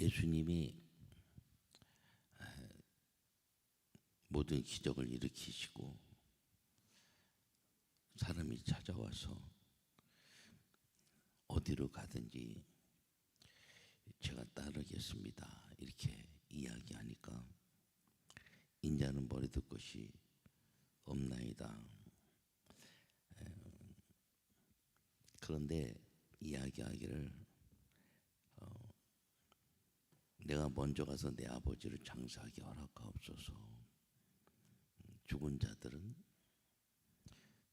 예수님이 모든 기적을 일으키시고 사람이 찾아와서 어디로 가든지 제가 따르겠습니다. 이렇게 이야기하니까 인자는 버려둘 것이 없나이다. 그런데 이야기하기를 어, 내가 먼저 가서 내 아버지를 장사하게 허락하옵소서. 죽은 자들은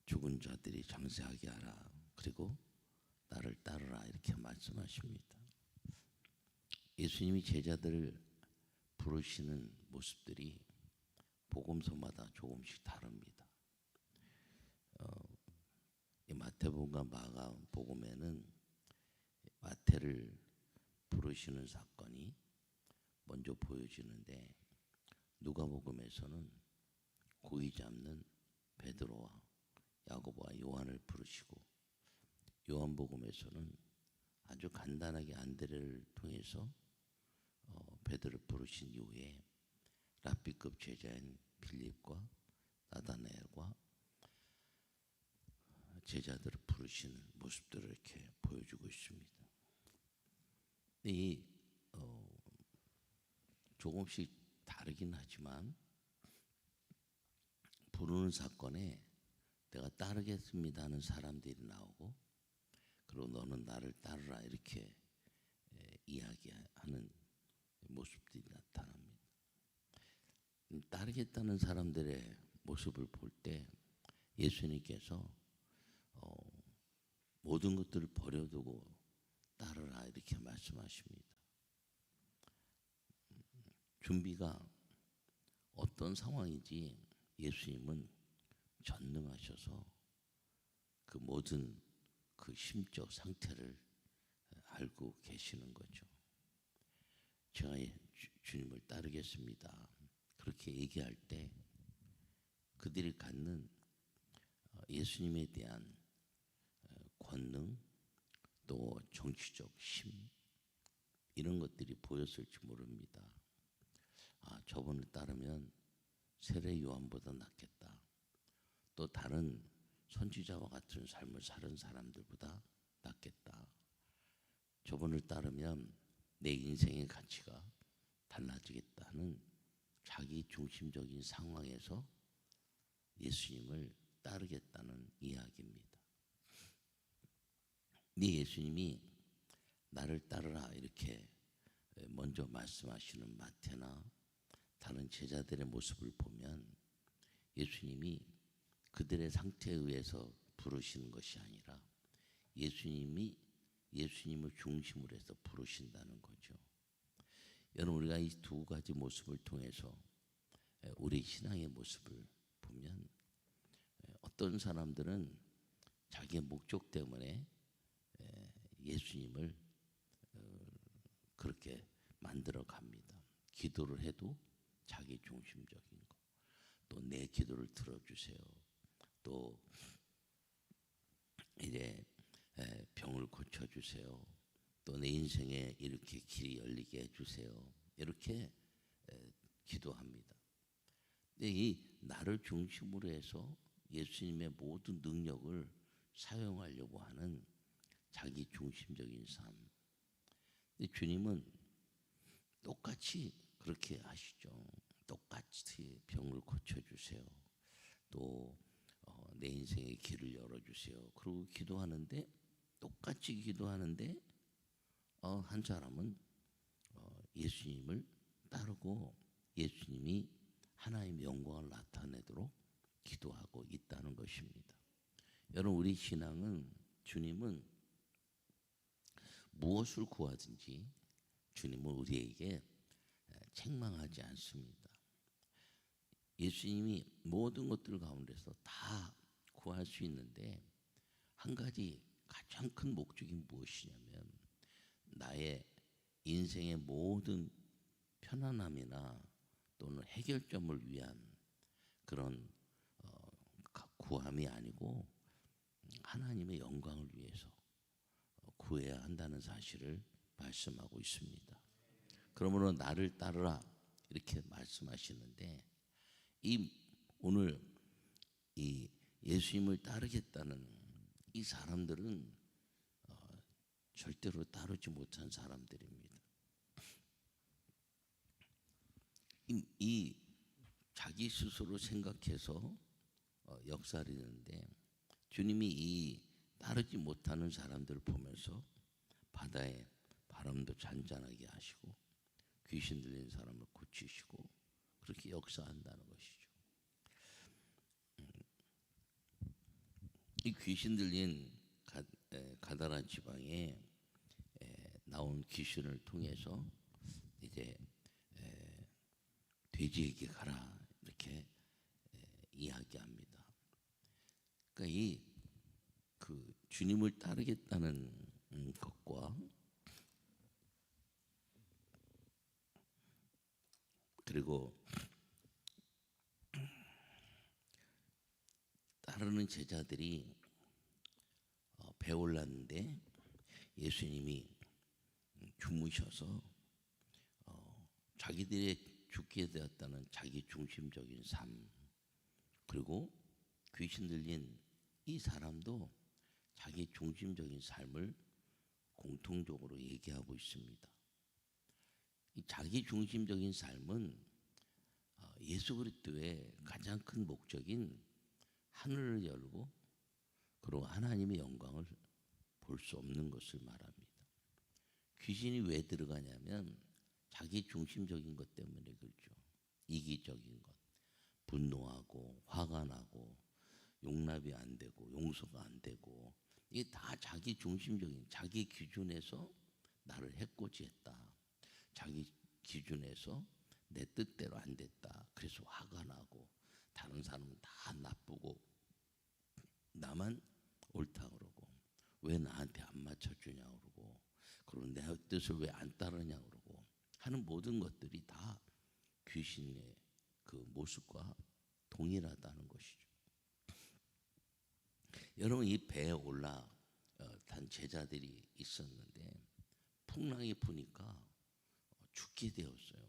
죽은 자들이 장사하게 하라. 그리고 나를 따르라 이렇게 말씀하십니다. 예수님이 제자들을 부르시는 모습들이 복음서마다 조금씩 다릅니다. 이 마태복음과 마가복음에는 마태를 부르시는 사건이 먼저 보여지는데 누가복음에서는 고기 잡는 베드로와 야고보와 요한을 부르시고 요한복음에서는 아주 간단하게 안드레를 통해서 어, 베드로를 부르신 이후에 랍비급 제자인 빌립과 나다나엘과 제자들을 부르시는 모습들을 이렇게 보여주고 있습니다. 이 어, 조금씩 다르긴 하지만 부르는 사건에 내가 따르겠습니다 하는 사람들이 나오고 그리고 너는 나를 따르라 이렇게 에, 이야기하는 모습들이 나타납니다. 음, 따르겠다는 사람들의 모습을 볼 때 예수님께서 어, 모든 것들을 버려두고 따르라 이렇게 말씀하십니다. 음, 준비가 어떤 상황인지 예수님은 전능하셔서 그 모든 그 심적 상태를 알고 계시는 거죠. 제가 주- 주님을 따르겠습니다. 그렇게 얘기할 때 그들이 갖는 어, 예수님에 대한 어, 권능 또 정치적 힘 이런 것들이 보였을지 모릅니다. 아 저분을 따르면 세례 요한보다 낫겠다. 또 다른 선지자와 같은 삶을 사는 사람들보다 낫겠다. 저분을 따르면 내 인생의 가치가 달라지겠다는 자기 중심적인 상황에서 예수님을 따르겠다는 이야기입니다. 네 예수님이 나를 따르라 이렇게 먼저 말씀하시는 마태나 다른 제자들의 모습을 보면 예수님이 그들의 상태에 의해서 부르시는 것이 아니라 예수님이 예수님을 중심으로 해서 부르신다는 거죠. 여러분 우리가 이 두 가지 모습을 통해서 우리 신앙의 모습을 보면 어떤 사람들은 자기의 목적 때문에 예수님을 어, 그렇게 만들어 갑니다. 기도를 해도 자기 중심적인 거. 또 내 기도를 들어주세요. 또 이제 에, 병을 고쳐주세요. 또 내 인생에 이렇게 길이 열리게 해주세요. 이렇게 에, 기도합니다. 근데 이 나를 중심으로 해서 예수님의 모든 능력을 사용하려고 하는 자기 중심적인 삶. 근데 주님은 똑같이 그렇게 하시죠. 똑같이 병을 고쳐주세요. 또 어, 내 인생의 길을 열어주세요. 그리고 기도하는데 똑같이 기도하는데 어, 한 사람은 어, 예수님을 따르고 예수님이 하나님의 영광을 나타내도록 기도하고 있다는 것입니다. 여러분 우리 신앙은 주님은 무엇을 구하든지 주님은 우리에게 책망하지 않습니다. 예수님이 모든 것들 가운데서 다 구할 수 있는데 한 가지 가장 큰 목적이 무엇이냐면 나의 인생의 모든 편안함이나 또는 해결점을 위한 그런 어, 구함이 아니고 하나님의 영광을 위해서 구해야 한다는 사실을 말씀하고 있습니다. 그러므로 나를 따르라 이렇게 말씀하시는데 이 오늘 이 예수님을 따르겠다는 이 사람들은 어, 절대로 따르지 못한 사람들입니다. 이, 이 자기 스스로 생각해서 어, 역사를 있는데 주님이 이 따르지 못하는 사람들을 보면서 바다에 바람도 잔잔하게 하시고 귀신 들린 사람을 고치시고 그렇게 역사한다는 것이죠. 음, 이 귀신 들린 가, 에, 가다라 지방에 에, 나온 귀신을 통해서 이제 에, 돼지에게 가라 이렇게 에, 이야기합니다. 그러니까 이 그 주님을 따르겠다는 음, 것과 그리고 따르는 제자들이 어, 배 올랐는데 예수님이 주무셔서 어, 자기들의 죽게 되었다는 자기 중심적인 삶 그리고 귀신 들린 이 사람도 자기 중심적인 삶을 공통적으로 얘기하고 있습니다. 이 자기 중심적인 삶은 어, 예수 그리스도의 가장 큰 목적인 하늘을 열고 그리고 하나님의 영광을 볼 수 없는 것을 말합니다. 귀신이 왜 들어가냐면 자기 중심적인 것 때문에 그렇죠. 이기적인 것, 분노하고 화가 나고 용납이 안 되고 용서가 안 되고 이게 다 자기 중심적인 자기 기준에서 나를 해코지했다. 자기 기준에서 내 뜻대로 안 됐다. 그래서 화가 나고 다른 사람은 다 나쁘고 나만 옳다 그러고 왜 나한테 안 맞춰주냐 그러고 그리고 내 뜻을 왜 안 따르냐 그러고 하는 모든 것들이 다 귀신의 그 모습과 동일하다는 것이죠. 여러분 이 배에 올라 어, 단 제자들이 있었는데 풍랑이 부니까 어, 죽게 되었어요.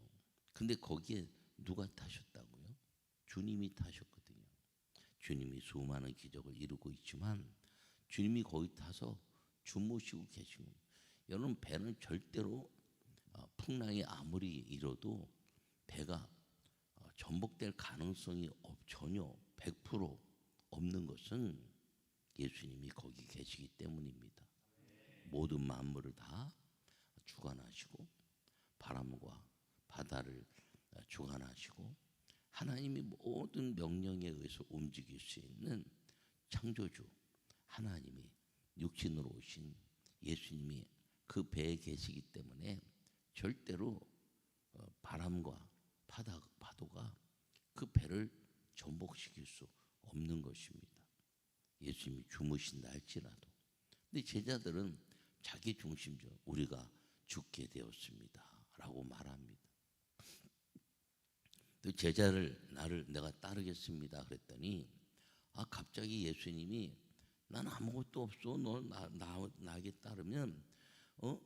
근데 거기에 누가 타셨다고요? 주님이 타셨거든요. 주님이 수많은 기적을 이루고 있지만 주님이 거기 타서 주무시고 계신 겁니다. 여러분 배는 절대로 어, 풍랑이 아무리 일어도 배가 어, 전복될 가능성이 없, 전혀 100% 없는 것은 예수님이 거기 계시기 때문입니다. 모든 만물을 다 주관하시고 바람과 바다를 주관하시고 하나님이 모든 명령에 의해서 움직일 수 있는 창조주 하나님이 육신으로 오신 예수님이 그 배에 계시기 때문에 절대로 어, 바람과 바다, 파도가 그 배를 전복시킬 수 없는 것입니다. 예수님이 주무신다 할지라도. 근데 제자들은 자기 중심적 우리가 죽게 되었습니다. 라고 말합니다. 또 제자를 나를 내가 따르겠습니다. 그랬더니 아 갑자기 예수님이 난 아무것도 없어. 너 나, 나, 나에게 따르면 어?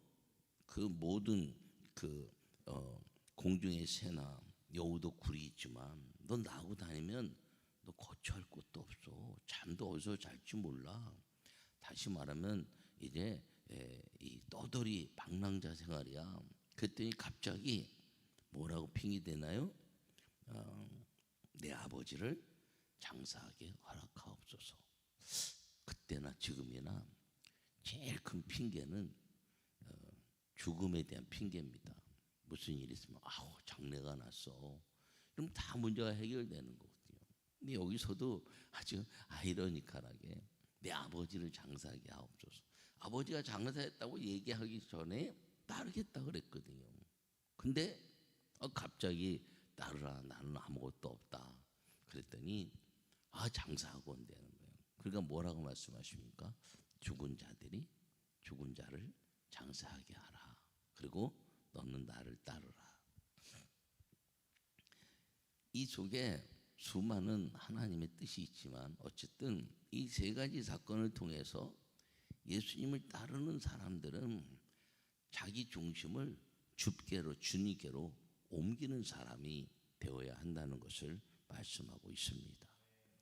그 모든 그 어, 공중의 새나 여우도 있지만 너 나하고 다니면 너 거처할 곳도 없어. 잠도 어디서 잘지 몰라. 다시 말하면 이제 에, 이 떠돌이 방랑자 생활이야. 그랬더니 갑자기 뭐라고 핑이 되나요? 어, 내 아버지를 장사하게 허락하옵소서. 그때나 지금이나 제일 큰 핑계는 어, 죽음에 대한 핑계입니다. 무슨 일 있으면 아우 장례가 났어. 그럼 다 문제가 해결되는 거거든요. 근데 여기서도 아주 아이러니컬하게 내 아버지를 장사하게 하옵소서. 아버지가 장사했다고 얘기하기 전에 따르겠다 그랬거든요. 근데 어, 갑자기 따르라 나는 아무것도 없다. 그랬더니 아 장사하고 온다는 거예요. 그러니까 뭐라고 말씀하십니까? 죽은 자들이 죽은 자를 장사하게 하라. 그리고 너는 나를 따르라. 이 속에 수많은 하나님의 뜻이 있지만 어쨌든 이 세 가지 사건을 통해서 예수님을 따르는 사람들은 자기 중심을 주께로 주님께로 옮기는 사람이 되어야 한다는 것을 말씀하고 있습니다.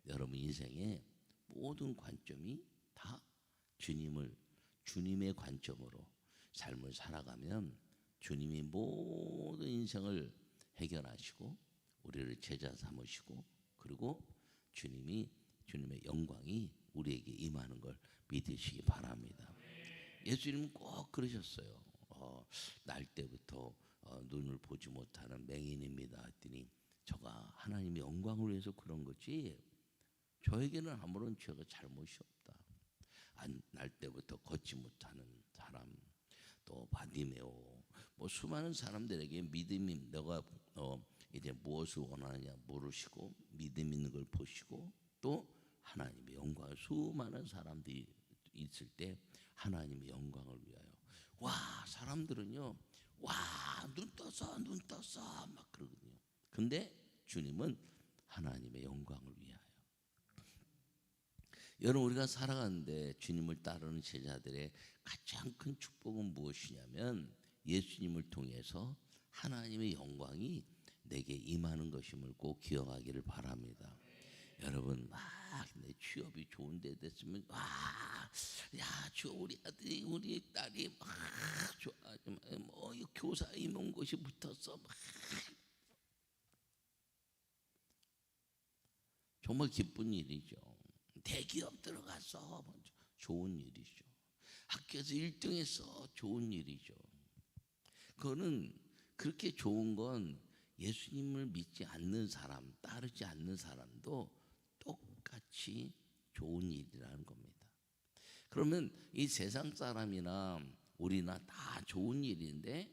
여러분 인생의 모든 관점이 다 주님을 주님의 관점으로 삶을 살아가면 주님이 모든 인생을 해결하시고 우리를 제자 삼으시고 그리고 주님이 주님의 영광이 우리에게 임하는 걸 믿으시기 바랍니다. 예수님은 꼭 그러셨어요. 어, 날 때부터 어, 눈을 보지 못하는 맹인입니다. 했더니 저가 하나님의 영광을 위해서 그런 거지. 저에게는 아무런 죄가 잘못이 없다. 안, 날 때부터 걷지 못하는 사람, 또 바디메오, 뭐 수많은 사람들에게 믿음이 너가 어, 이제 무엇을 원하느냐 물으시고 믿음 있는 걸 보시고 또 하나님의 영광 수많은 사람들이 있을 때 하나님의 영광을 위하여 와 사람들은요 와눈 떴어 눈 떴어 막 그러거든요. 근데 주님은 하나님의 영광을 위하여 여러분 우리가 살아가는데 주님을 따르는 제자들의 가장 큰 축복은 무엇이냐면 예수님을 통해서 하나님의 영광이 내게 임하는 것임을 꼭 기억하기를 바랍니다. 여러분 막 내 취업이 좋은데 됐으면 와야저 우리 아들이 우리 딸이 막 좋아하지만 뭐 교사 임용고시 붙었어 막 정말 기쁜 일이죠. 대기업 들어가서 좋은 일이죠. 학교에서 1등해서 좋은 일이죠. 그거는 그렇게 좋은 건 예수님을 믿지 않는 사람, 따르지 않는 사람도 똑같이 좋은 일이라는 겁니다. 그러면 이 세상 사람이나 우리나 다 좋은 일인데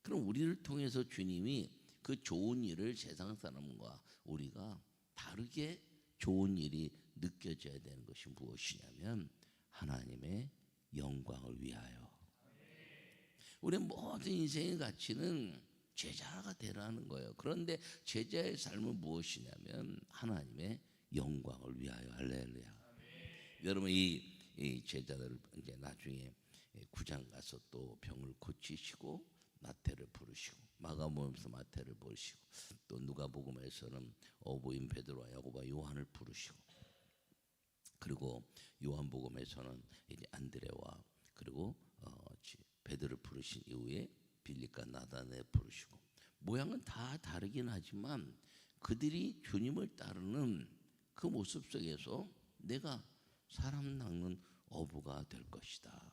그럼 우리를 통해서 주님이 그 좋은 일을 세상 사람과 우리가 다르게 좋은 일이 느껴져야 되는 것이 무엇이냐면 하나님의 영광을 위하여 우리 모든 인생의 가치는 제자가 되라는 거예요. 그런데 제자의 삶은 무엇이냐면 하나님의 영광을 위하여 할렐루야. 여러분 이, 이 제자들을 이제 나중에 구장 가서 또 병을 고치시고 마태를 부르시고 마가복음에서 마태를 부르시고 또 누가복음에서는 어부인 베드로와 야고보와 요한을 부르시고 그리고 요한복음에서는 이제 안드레와 그리고 어, 베드를 부르신 이후에 빌립과 나단에 부르시고 모양은 다 다르긴 하지만 그들이 주님을 따르는 그 모습 속에서 내가 사람 낚는 어부가 될 것이다.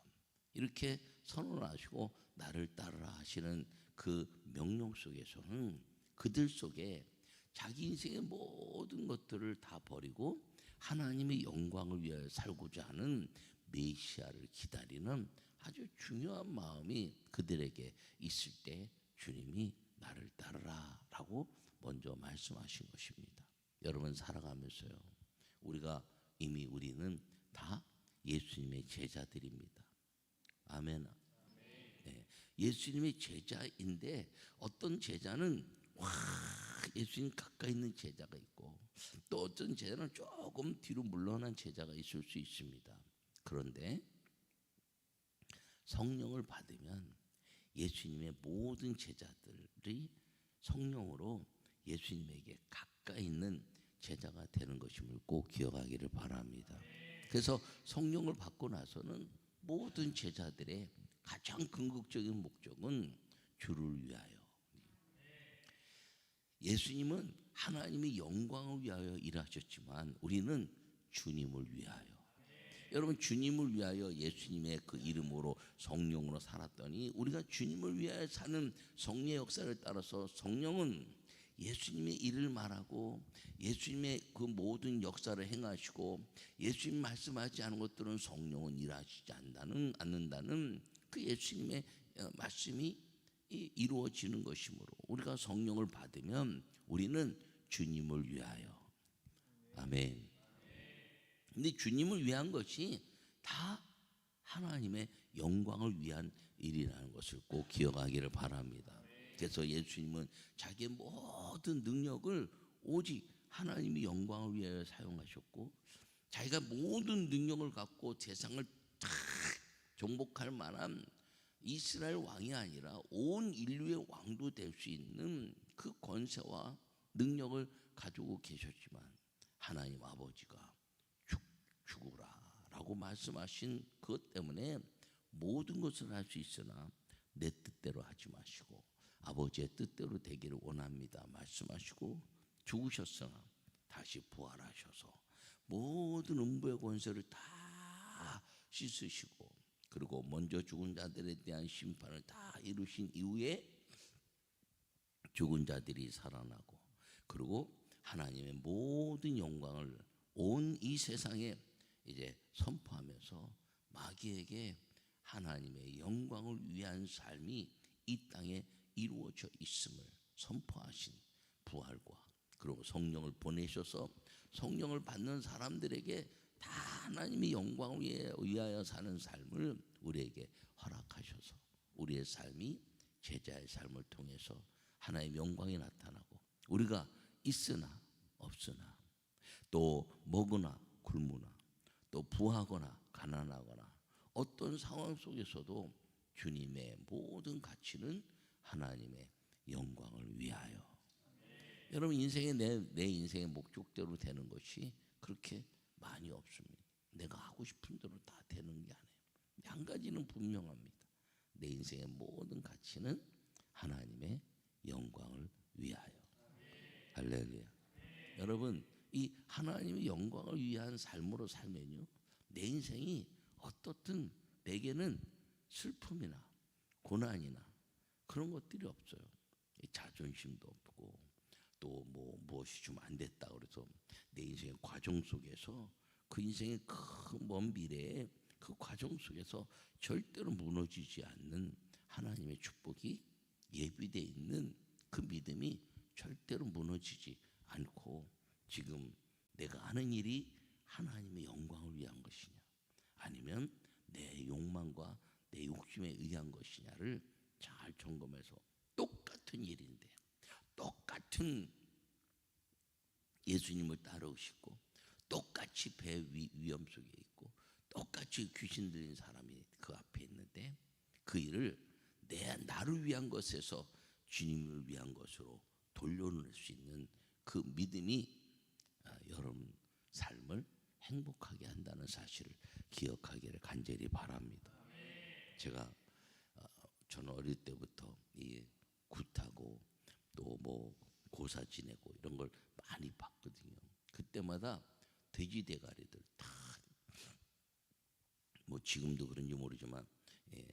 이렇게 선언하시고 나를 따르라 하시는 그 명령 속에서는 그들 속에 자기 인생의 모든 것들을 다 버리고 하나님의 영광을 위하여 살고자 하는 메시아를 기다리는 아주 중요한 마음이 그들에게 있을 때 주님이 나를 따르라 라고 먼저 말씀하신 것입니다. 여러분 살아가면서요. 우리가 이미 우리는 다 예수님의 제자들입니다. 아멘. 네. 예수님의 제자인데 어떤 제자는 와 예수님 가까이 있는 제자가 있고 또 어떤 제자는 조금 뒤로 물러난 제자가 있을 수 있습니다. 그런데 성령을 받으면 예수님의 모든 제자들이 성령으로 예수님에게 가까이 있는 제자가 되는 것임을 꼭 기억하기를 바랍니다. 그래서 성령을 받고 나서는 모든 제자들의 가장 궁극적인 목적은 주를 위하여. 예수님은 하나님의 영광을 위하여 일하셨지만 우리는 주님을 위하여. 여러분 주님을 위하여 예수님의 그 이름으로 성령으로 살았더니 우리가 주님을 위하여 사는 성령의 역사를 따라서 성령은 예수님의 일을 말하고 예수님의 그 모든 역사를 행하시고 예수님 말씀하지 않은 것들은 성령은 일하시지 않는다는, 않는다는 그 예수님의 어, 말씀이 이루어지는 것이므로 우리가 성령을 받으면 우리는 주님을 위하여 아멘. 근데 주님을 위한 것이 다 하나님의 영광을 위한 일이라는 것을 꼭 기억하기를 바랍니다. 그래서 예수님은 자기의 모든 능력을 오직 하나님의 영광을 위하여 사용하셨고 자기가 모든 능력을 갖고 세상을 다 정복할 만한 이스라엘 왕이 아니라 온 인류의 왕도 될 수 있는 그 권세와 능력을 가지고 계셨지만 하나님 아버지가 죽, 죽으라 라고 말씀하신 그것 때문에 모든 것을 할 수 있으나 내 뜻대로 하지 마시고 아버지의 뜻대로 되기를 원합니다. 말씀하시고 죽으셨으나 다시 부활하셔서 모든 음부의 권세를 다 씻으시고 그리고 먼저 죽은 자들에 대한 심판을 다 이루신 이후에 죽은 자들이 살아나고 그리고 하나님의 모든 영광을 온 이 세상에 이제 선포하면서 마귀에게 하나님의 영광을 위한 삶이 이 땅에 이루어져 있음을 선포하신 부활과 그리고 성령을 보내셔서 성령을 받는 사람들에게 다 하나님의 영광을 위해- 위하여 사는 삶을 우리에게 허락하셔서 우리의 삶이 제자의 삶을 통해서 하나님의 영광이 나타나고 우리가 있으나 없으나 또 먹으나 굶으나 또 부하거나 가난하거나 어떤 상황 속에서도 주님의 모든 가치는 하나님의 영광을 위하여 여러분 인생의 내, 내 인생의 목적대로 되는 것이 그렇게 많이 없습니다. 내가 하고 싶은 대로 다 되는 게 아니에요. 한 가지는 분명합니다. 내 인생의 모든 가치는 하나님의 영광을 위하여. 할렐루야. 여러분 이 하나님의 영광을 위한 삶으로 살면요 내 인생이 어떻든 내게는 슬픔이나 고난이나 그런 것들이 없어요. 이 자존심도 없고 또 뭐 무엇이 좀 안 됐다 그래서 내 인생의 과정 속에서 그 인생의 큰먼 미래에 그 과정 속에서 절대로 무너지지 않는 하나님의 축복이 예비돼 있는 그 믿음이 절대로 무너지지 않고 지금 내가 하는 일이 하나님의 영광을 위한 것이냐 아니면 내 욕망과 내 욕심에 의한 것이냐를 잘 점검해서 똑같은 일인데 똑같은 예수님을 따르시고 똑같이 배 위, 위험 속에 있고 똑같이 귀신 들린 사람이 그 앞에 있는데 그 일을 내 나를 위한 것에서 주님을 위한 것으로 돌려낼 수 있는 그 믿음이 아, 여러분 삶을 행복하게 한다는 사실을 기억하기를 간절히 바랍니다. 제가 어, 저는 어릴 때부터 이 굿하고 또 뭐 고사 지내고 이런 걸 많이 봤거든요. 그때마다 돼지 대가리들 다 뭐 지금도 그런지 모르지만 예,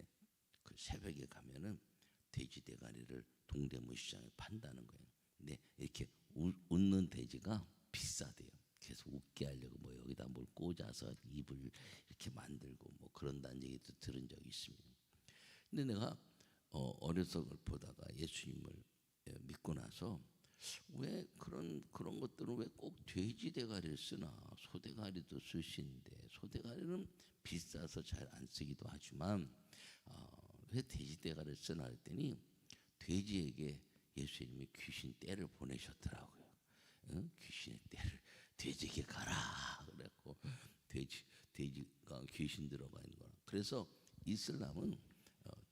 그 새벽에 가면은 돼지 대가리를 동대문 시장에 판다는 거예요. 근데 이렇게 우- 웃는 돼지가 비싸대요. 계속 웃게 하려고 뭐 여기다 뭘 꽂아서 입을 이렇게 만들고 뭐 그런다는 얘기도 들은 적이 있습니다. 근데 내가 어, 어려서 그걸 보다가 예수님을 예, 믿고 나서 왜 그런 그런 것들은 왜 꼭 돼지 대가리를 쓰나 소 대가리도 쓸수 있는데 소 대가리는 비싸서 잘 안 쓰기도 하지만 어, 왜 돼지 대가리를 쓰나 했더니 돼지에게 예수님이 귀신 떼를 보내셨더라고요. 응? 귀신의 떼를 돼지에게 가라 그랬고 돼지 돼지가 귀신 들어가 있는 거라. 그래서 이슬람은 어,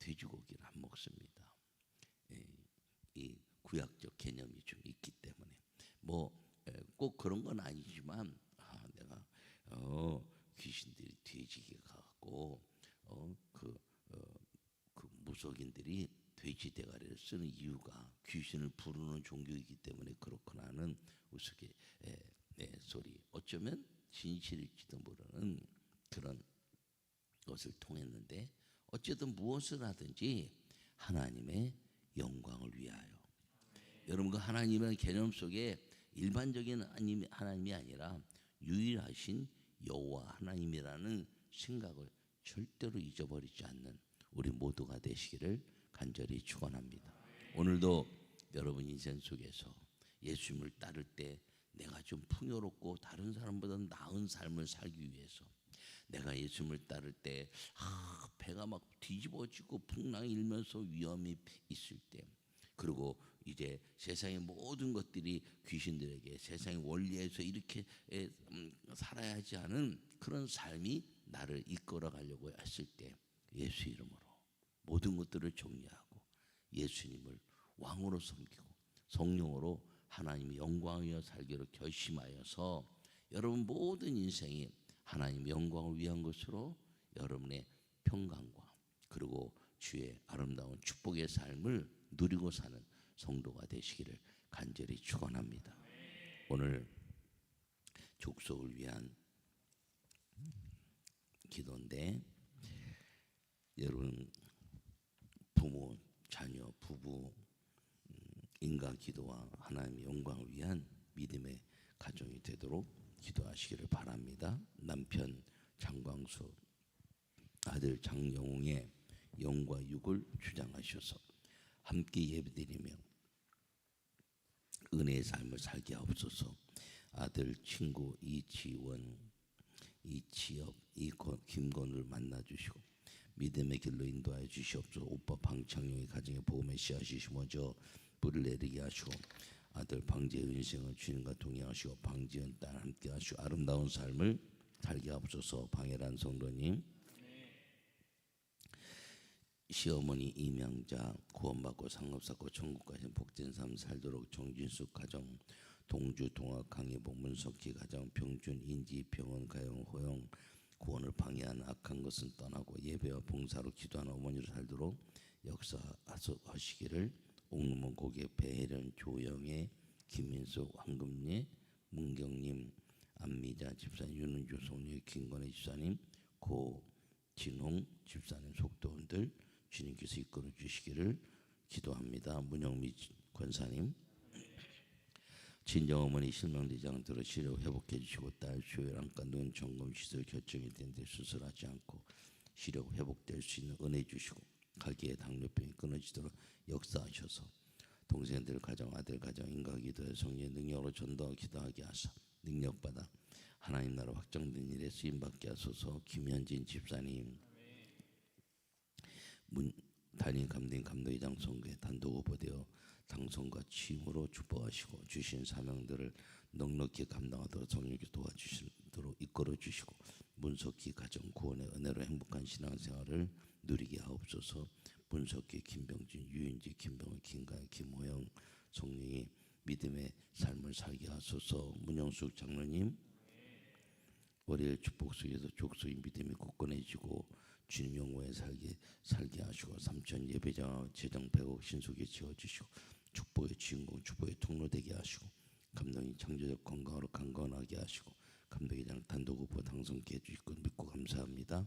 돼지고기를 안 먹습니다. 예, 이 구약적 개념이 좀 있기 때문에 뭐 꼭 그런 건 아니지만 아, 내가 어, 귀신들이 돼지게 가고 어 그 어, 그 무속인들이 돼지 대가리를 쓰는 이유가 귀신을 부르는 종교이기 때문에 그렇구나 하는 우스개 에, 에, 소리 어쩌면 진실일지도 모르는 그런 것을 통했는데 어쨌든 무엇을 하든지 하나님의 영광을 위하여 여러분 그 하나님의 개념 속에 일반적인 하나님- 하나님이 아니라 유일하신 여호와 하나님이라는 생각을 절대로 잊어버리지 않는 우리 모두가 되시기를 간절히 축원합니다. 오늘도 여러분 인생 속에서 예수님을 따를 때 내가 좀 풍요롭고 다른 사람보다 나은 삶을 살기 위해서 내가 예수님을 따를 때 아, 배가 막 뒤집어지고 풍랑이 일면서 위험이 있을 때. 그리고 이제 세상의 모든 것들이 귀신들에게 세상의 원리에서 이렇게 에, 음, 살아야 하지 않은 그런 삶이 나를 이끌어 가려고 했을 때 예수 이름으로 모든 것들을 정리하고 예수님을 왕으로 섬기고 성령으로 하나님의 영광이여 살기로 결심하여서 여러분 모든 인생이 하나님 영광을 위한 것으로 여러분의 평강과 그리고 주의 아름다운 축복의 삶을 누리고 사는 성도가 되시기를 간절히 축원합니다. 오늘 족속을 위한 기도인데 여러분 부모, 자녀, 부부, 음, 인간 기도와 하나님의 영광을 위한 믿음의 가정이 되도록 기도하시기를 바랍니다. 남편 장광수, 아들 장영웅의 영과 육을 주장하셔서 함께 예배드리며 은혜의 삶을 살게 하옵소서. 아들 친구 이지원, 이지엽, 김건우를 만나 주시고 믿음의 길로 인도하여 주시옵소서. 오빠 방창용의 가정에 복음의 씨앗이 심어져 뿌리를 내리게 하시고 아들 방지의 인생을 주님과 동행하시고 방지은 딸 함께 하시고 아름다운 삶을 살게 하옵소서. 방해란 성도님 시어머니 이명자 구원받고 상급받고 천국 가신 복된 삶 살도록 정진숙 가정 동주 동학 강의복 문석기 가정 병준 인지 병원 가영 호영 구원을 방해하는 악한 것은 떠나고 예배와 봉사로 기도하는 어머니를 살도록 역사하시기를 옥루문 고개 배혜련 조영애 김민숙 황금예 문경님 안미자 집사님 윤은주 송녀 김건희 집사님 고진홍 집사님 속도원들 주님께서 이끌어 주시기를 기도합니다. 문영미 권사님 친정 어머니 실명되지 않도록 치료 회복해 주시고 딸 조혈안과 눈 점검 시술 결정이 된 데 수술하지 않고 시력 회복될 수 있는 은혜 주시고 가게의 당뇨병이 끊어지도록 역사하셔서 동생들 가정 아들 가정 인가 기도의 성령 능력으로 전도하고 기도하게 하사 능력받아 하나님 나라 확정된 일에 쓰임 받게 하소서. 김현진 집사님. 문 단임 감독 감독회장 선거에 단독 후보되어 당선과 취임으로 축복하시고 주신 사명들을 넉넉히 감당하도록 성령께 도와주시도록 이끌어 주시고 문석기 가정 구원의 은혜로 행복한 신앙생활을 누리게 하옵소서. 문석기 김병진 유인지 김병호 김가희 김호영 성령이 믿음의 삶을 살게 하소서. 문영숙 장로님 월요일 축복 속에서 족속인 믿음이 굳건해지고 주님 영광에 살게 살게 하시고 삼천 예배자 재정 배우 신속에 지어주시고 축복의 주인공 축복의 통로 되게 하시고 감독님 창조적 건강으로 강건하게 하시고 감독회장 단독 후보 당선케 해주실 것 믿고 감사합니다.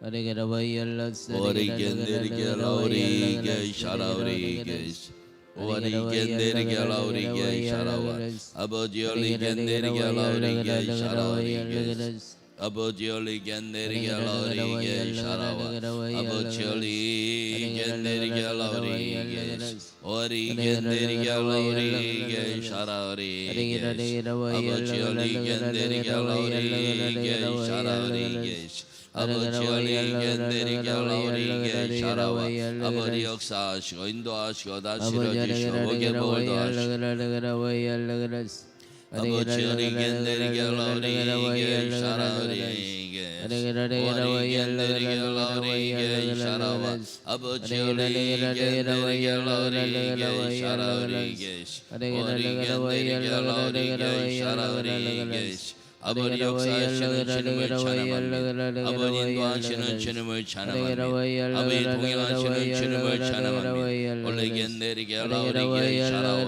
내 리 게 라우리게 살아와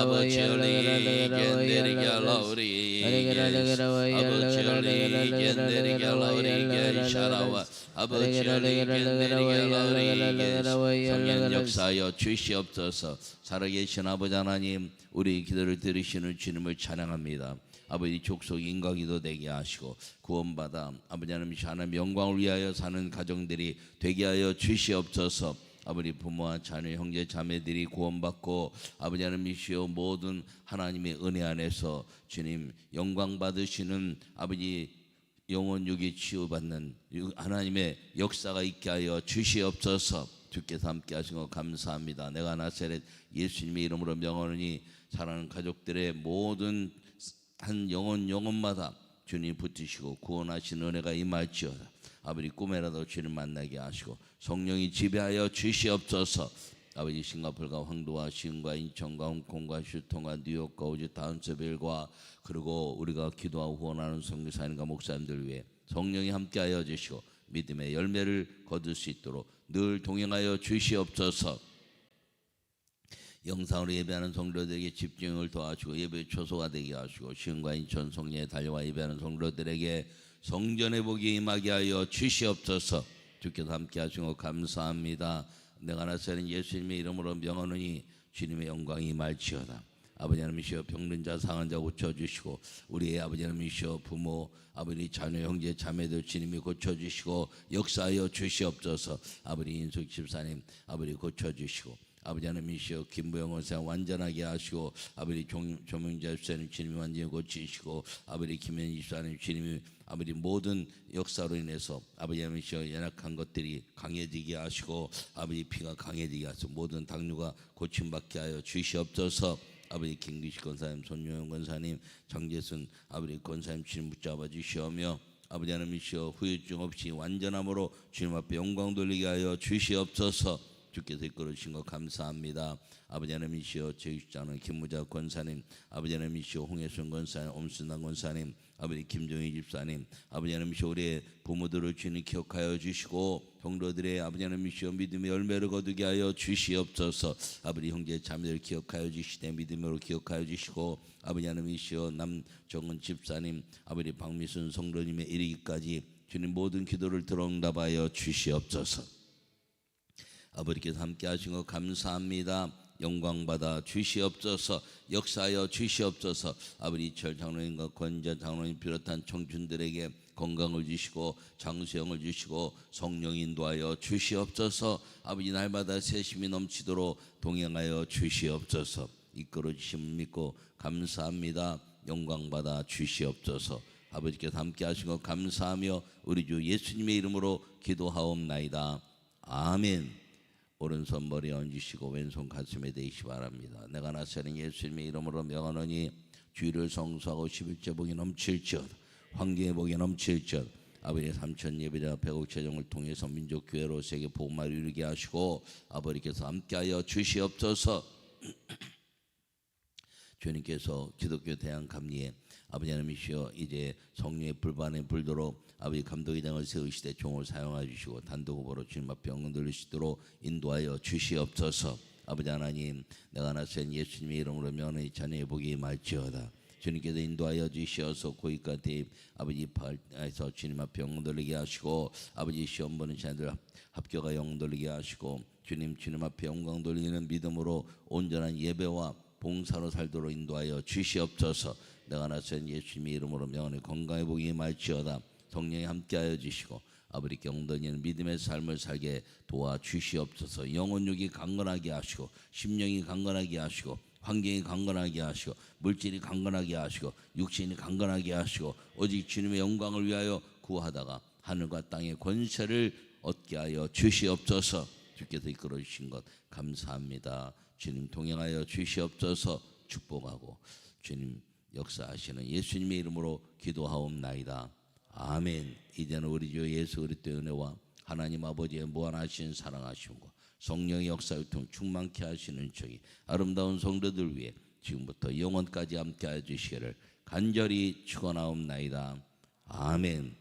아버지 올리게 내리게 라우리게 아버지 올리게 내리게 라우리게 살 아버지 성령 역사하여 주시옵소서 살아계신 아버지 하나님 우리 기도를 들으시는 주님을 찬양합니다. 아버지 족속 인과기도 되게 하시고 구원받아 아버지 하나님 하나님 영광을 위하여 사는 가정들이 되게 하여 주시옵소서 아버지 부모와 자녀 형제 자매들이 구원받고 아버지 하나님이시여 모든 하나님의 은혜 안에서 주님 영광 받으시는 아버지 영혼 육이 치유받는 유- 하나님의 역사가 있게 하여 주시옵소서. 주께서 함께 하신 것 감사합니다. 내가 나사렛 예수님의 이름으로 명하노니 사랑하는 가족들의 모든 한 영혼 영혼마다 주님 붙으시고 구원하신 은혜가 임할지어다. 아버지 꿈에라도 주님 만나게 하시고 성령이 지배하여 주시옵소서 아버지 싱가폴과 황도와 시흥과 인천과 홍콩과 휴통과 뉴욕과 오지 다운스빌과 그리고 우리가 기도하고 후원하는 성교사님과 목사님들 위해 성령이 함께하여 주시고 믿음의 열매를 거둘 수 있도록 늘 동행하여 주시옵소서. 영상으로 예배하는 성도들에게 집중을 도와주고 예배 초소가 되게 하시고 시흥과 인천 성령에 달려와 예배하는 성도들에게 성전의 복이 임하게 하여 주시옵소서. 주께서 함께 하시고 감사합니다 내가 나서는 예수님의 이름으로 명하노니 주님의 영광이 임할지어다. 아버지 하나님이시여 병든 자 상한 자 고쳐주시고 우리의 아버지 하나님이시여 부모 아버지 자녀 형제 자매들 주님이 고쳐주시고 역사하여 주시옵소서. 아버지 인숙 집사님 아버지 고쳐주시고 아버지 하나님이시여 김부영 원사 완전하게 하시고 아버지 종- 조명자 집사님 주님이 완전히 고치시고 아버지 김현희 집사님 주님이 아버지 모든 역사로 인해서 아버지 하나님이시여 연약한 것들이 강해지게 하시고 아버지 피가 강해지게 하시고 모든 당뇨가 고침받게 하여 주시옵소서. 아버지 김기식 권사님, 손용영 권사님, 장재순 아버지 권사님 주님 붙잡아 주시오며 아버지 하나님이시여 후유증 없이 완전함으로 주님 앞에 영광 돌리게 하여 주시옵소서 주께서 이끌으신 것 감사합니다. 아버지 하나님이시여 제육장은 김무자 권사님, 아버지 하나님이시여 홍혜순 권사님, 엄순남 권사님, 아버지 김종희 집사님, 아버지 하나님이시여 우리의 부모들을 주님 기억하여 주시고 성도들의 아버지 하나님이시여 믿음의 열매를 거두게 하여 주시옵소서. 아버지 형제 자매들 기억하여 주시되 믿음으로 기억하여 주시고 아버지 하나님이시여 남정은 집사님, 아버지 박미순 성도님의 이르기까지 주님 모든 기도를 들어응답하여 주시옵소서. 아버지께서 함께 하신 것 감사합니다. 영광 받아 주시옵소서 역사하여 주시옵소서. 아버지 철 장로님과 권자 장로님 비롯한 청춘들에게 건강을 주시고 장수형을 주시고 성령 인도하여 주시옵소서. 아버지 날마다 세심이 넘치도록 동행하여 주시옵소서. 이끌어 주심을 믿고 감사합니다. 영광 받아 주시옵소서. 아버지께서 함께 하신 것 감사하며 우리 주 예수님의 이름으로 기도하옵나이다. 아멘 오른손 머리에 얹으시고 왼손 가슴에 대시 바랍니다. 내가 나서는 예수님의 이름으로 명하노니 주의를 성수하고 11째 복이 넘칠지어다. 황제의 복이 넘칠지어다. 아버지의 삼천 예배자 백억 재정을 통해서 민족 교회로 세계 복음을 이루게 하시고 아버지께서 함께하여 주시옵소서 주님께서 기독교 대한 감리에 아버지 하나님이시여 이제 성령의 불반에 불도록 아버지 감독의장을 세우시되 종을 사용하여 주시고 단독 후보로 주님 앞에 영광 돌리시도록 인도하여 주시옵소서 아버지 하나님 내가 나선 예수님의 이름으로 면의 자녀의 복이 말지어다 주님께서 인도하여 주시어서 고기까지 아버지 팔에서 주님 앞에 영광 돌리게 하시고 아버지 시험 보는 자들 합- 합격하여 영광 돌리게 하시고 주님 주님 앞에 영광 돌리는 믿음으로 온전한 예배와 봉사로 살도록 인도하여 주시옵소서. 내가 나선 예수님의 이름으로 명언의 건강의 복이 말지어다. 성령이 함께하여 주시고 아버지께 엉덩이는 믿음의 삶을 살게 도와 주시옵소서. 영혼육이 강건하게 하시고 심령이 강건하게 하시고 환경이 강건하게 하시고 물질이 강건하게 하시고 육신이 강건하게 하시고 오직 주님의 영광을 위하여 구하다가 하늘과 땅의 권세를 얻게 하여 주시옵소서. 주께서 이끌어 주신 것 감사합니다. 주님 동행하여 주시옵소서 축복하고 주님 역사하시는 예수님의 이름으로 기도하옵나이다. 아멘. 이제는 우리 주 예수 그리스도의 은혜와 하나님 아버지의 무한하신 사랑하심과 성령의 역사를 통 충만케 하시는 저희 아름다운 성도들 위해 지금부터 영원까지 함께 하여 주시기를 간절히 축원하옵나이다. 아멘.